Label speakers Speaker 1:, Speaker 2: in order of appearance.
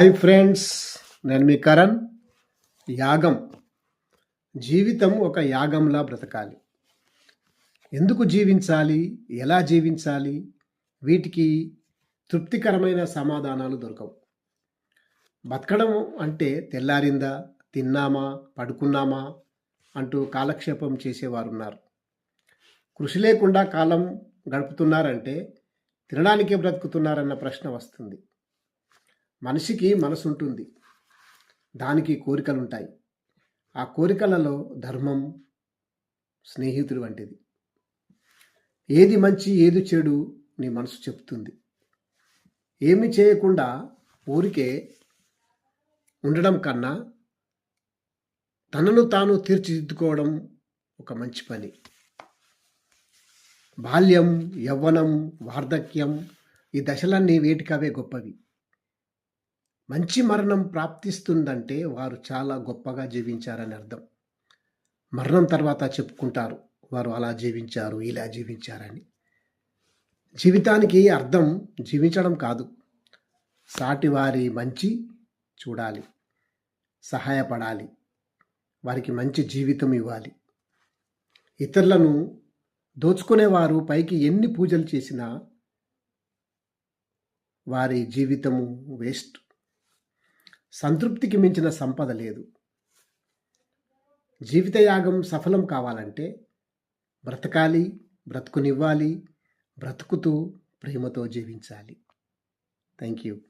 Speaker 1: Hi friends నేను మీ కరణ్. యాగం. జీవితం ఒక యాగంలా బ్రతకాలి. ఎందుకు జీవించాలి? ఎలా జీవించాలి? వీటికి తృప్తికరమైన సమాధానాలు దొరకవు. బతకడం అంటే తెల్లారిందా తిన్నామా పడుకున్నామా అంటూ కాలక్షేపం చేసేవారు ఉన్నారు కృషి లేకుండా కాలం గడుపుతున్నారంటే తినడానికే బ్రతుకుతున్నారన్న ప్రశ్న వస్తుంది. మనిషికి మనసు ఉంటుంది దానికి కోరికలు ఉంటాయి ఆ కోరికలలో ధర్మం స్నేహితుడు వంటిది. ఏది మంచి ఏది చెడు నీ మనసు చెప్తుంది. ఏమి చేయకుండా ఊరికే ఉండడం కన్నా తనను తాను తీర్చిదిద్దుకోవడం ఒక మంచి పని. బాల్యం యవ్వనం వార్ధక్యం ఈ దశలన్నీ వేటికవే గొప్పవి. మంచి మరణం ప్రాప్తిస్తుందంటే వారు చాలా గొప్పగా జీవించారని అర్థం. మరణం తర్వాత చెప్పుకుంటారు వారు అలా జీవించారు ఇలా జీవించారని. జీవితానికి అర్థం జీవించడం కాదు. సాటి వారి మంచి చూడాలి సహాయపడాలి వారికి మంచి జీవితం ఇవ్వాలి. ఇతరులను దోచుకునేవారు పైకి ఎన్ని పూజలు చేసినా వారి జీవితము వేస్ట్. సంతృప్తికి మించిన సంపద లేదు. జీవితయాగం సఫలం కావాలంటే బ్రతకాలి బ్రతుకునివ్వాలి బ్రతుకుతూ ప్రేమతో జీవించాలి. Thank you.